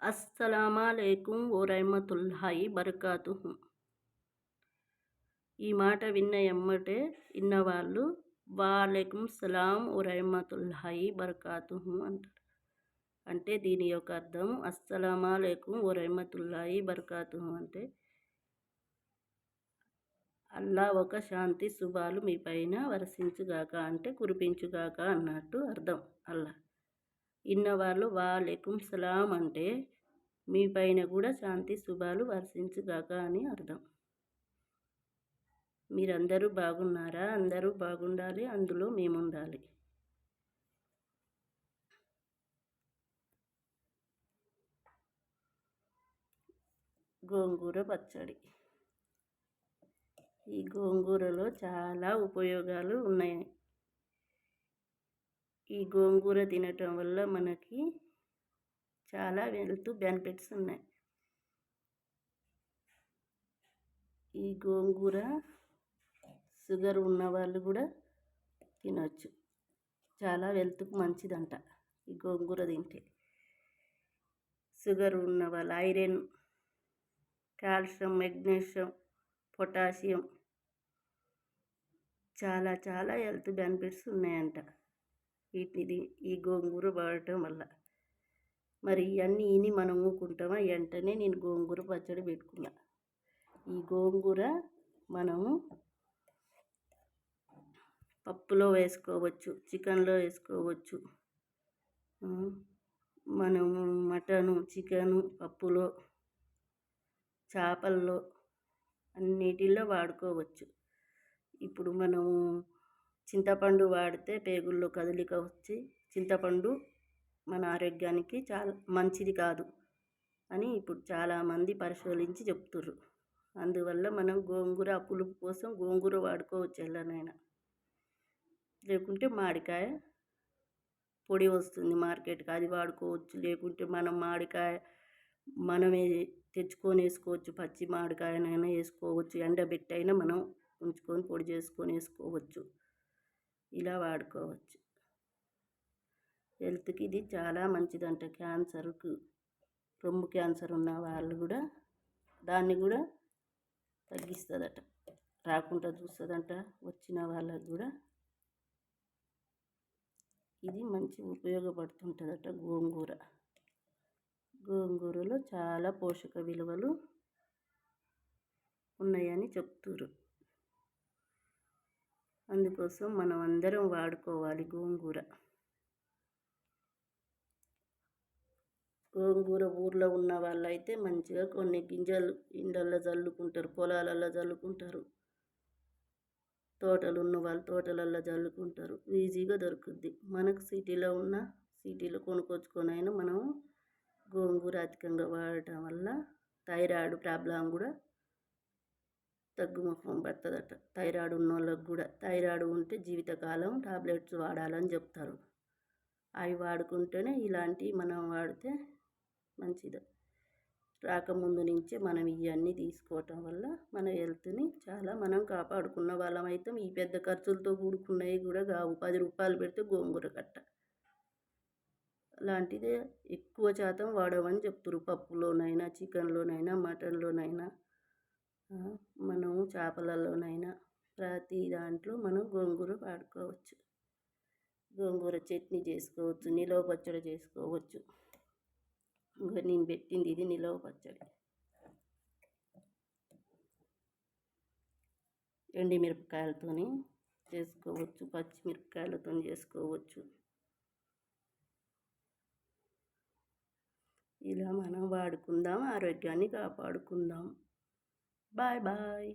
అస్సలామాలేకుం ఓ రహమతుల్లాహి బరకాతు ఈ మాట విన్న ఎమ్మటే విన్నవాళ్ళు వాలేకుం సలాం ఓ రహమతుల్లాహి బరకాతు అంటారు. అంటే దీని యొక్క అర్థం అస్సలామాలేకుం ఓ రహమతుల్లాయి బరకాతు అంటే అల్లా ఒక శాంతి శుభాలు మీ పైన వరసించుగాక అంటే కురిపించుగాక అన్నట్టు అర్థం అల్లా. ఇన్నవాళ్ళు వాలేకుం సలాం అంటే మీ పైన కూడా శాంతి శుభాలు వర్షించుగాక అని అర్థం. మీరందరూ బాగున్నారా? అందరూ బాగుండాలి అందులో మేము ఉండాలి గోంగూర పచ్చడి. ఈ గోంగూరలో చాలా ఉపయోగాలు ఉన్నాయి. ఈ గోంగూర తినటం వల్ల మనకి చాలా హెల్త్ బెనిఫిట్స్ ఉన్నాయి. ఈ గోంగూర షుగర్ ఉన్న వాళ్ళు కూడా తినవచ్చు చాలా హెల్త్కి మంచిదంట ఈ గోంగూర తింటే. షుగర్ ఉన్న వాళ్ళు ఐరన్ కాల్షియం మెగ్నీషియం పొటాషియం చాలా చాలా హెల్త్ బెనిఫిట్స్ ఉన్నాయంట. వీటిది ఈ గోంగూర వాడటం వల్ల. మరి ఇవన్నీ ఇని మనం ఊకుంటామా? వెంటనే నేను గోంగూర పచ్చడి పెట్టుకున్నా. ఈ గోంగూర మనము పప్పులో వేసుకోవచ్చు చికెన్లో వేసుకోవచ్చు. మనము మటను చికెను పప్పులో చేపల్లో అన్నిటిలో వాడుకోవచ్చు. ఇప్పుడు మనము చింతపండు వాడితే పేగుల్లో కదలిక వచ్చి చింతపండు మన ఆరోగ్యానికి చాలా మంచిది కాదు అని ఇప్పుడు చాలామంది పరిశోధించి చెప్తుర్రు. అందువల్ల మనం గోంగూర పులుపు కోసం గోంగూర వాడుకోవచ్చు ఎల్లనైనా. లేకుంటే మామిడికాయ పొడి వస్తుంది మార్కెట్కి అది వాడుకోవచ్చు. లేకుంటే మనం మామిడికాయ మనమే తెచ్చుకొని వేసుకోవచ్చు పచ్చి మామిడికాయనైనా వేసుకోవచ్చు ఎండబెట్టైనా మనం ఉంచుకొని పొడి చేసుకొని వేసుకోవచ్చు. ఇలా వాడుకోవచ్చు. హెల్త్కి ఇది చాలా మంచిదంట క్యాన్సర్కు. రొమ్ము క్యాన్సర్ ఉన్న వాళ్ళు కూడా దాన్ని కూడా తగ్గిస్తుందట. రాకుండా చూస్తుందంట వచ్చిన వాళ్ళకు కూడా. ఇది మంచి ఉపయోగపడుతుంటుందట గోంగూర. గోంగూరలో చాలా పోషక విలువలు ఉన్నాయని చెప్తున్నారు అందుకోసం మనం అందరం వాడుకోవాలి గోంగూర. గోంగూర ఊర్లో ఉన్న వాళ్ళైతే మంచిగా కొన్ని గింజలు ఇండల్లో చల్లుకుంటారు పొలాలల్లో చల్లుకుంటారు తోటలు ఉన్న వాళ్ళు తోటలల్లో చల్లుకుంటారు ఈజీగా దొరుకుద్ది. మనకు సిటీలో ఉన్న సిటీలో కొనుక్కొచ్చుకొని అయినా మనం గోంగూర అధికంగా వాడటం వల్ల థైరాయిడ్ ప్రాబ్లం కూడా తగ్గుముఖం పడుతుందట. థైరాయిడ్ ఉన్న వాళ్ళకి కూడా థైరాయిడ్ ఉంటే జీవితకాలం టాబ్లెట్స్ వాడాలని చెప్తారు. అవి వాడుకుంటేనే ఇలాంటివి మనం వాడితే మంచిది. రాకముందు నుంచే మనం ఇవన్నీ తీసుకోవటం వల్ల మన హెల్త్ని చాలా మనం కాపాడుకున్న వాళ్ళం అయితే. ఈ పెద్ద ఖర్చులతో కూడుకున్నవి కూడా కావు. పది రూపాయలు పెడితే గోంగూర కట్ట. లాంటిదే ఎక్కువ శాతం వాడమని చెప్తారు పప్పులోనైనా చికెన్లోనైనా మటన్లోనైనా. మనము చేపలలోనైనా ప్రతి దాంట్లో మనం గోంగూర వాడుకోవచ్చు. గోంగూర చట్నీ చేసుకోవచ్చు నిలవ పచ్చడి చేసుకోవచ్చు. ఇంకా నేను పెట్టింది ఇది నిలవ పచ్చడి. ఎండిమిరపకాయలతో చేసుకోవచ్చు పచ్చిమిరపకాయలతో చేసుకోవచ్చు. ఇలా మనం వాడుకుందాం ఆరోగ్యాన్ని కాపాడుకుందాం. Bye bye.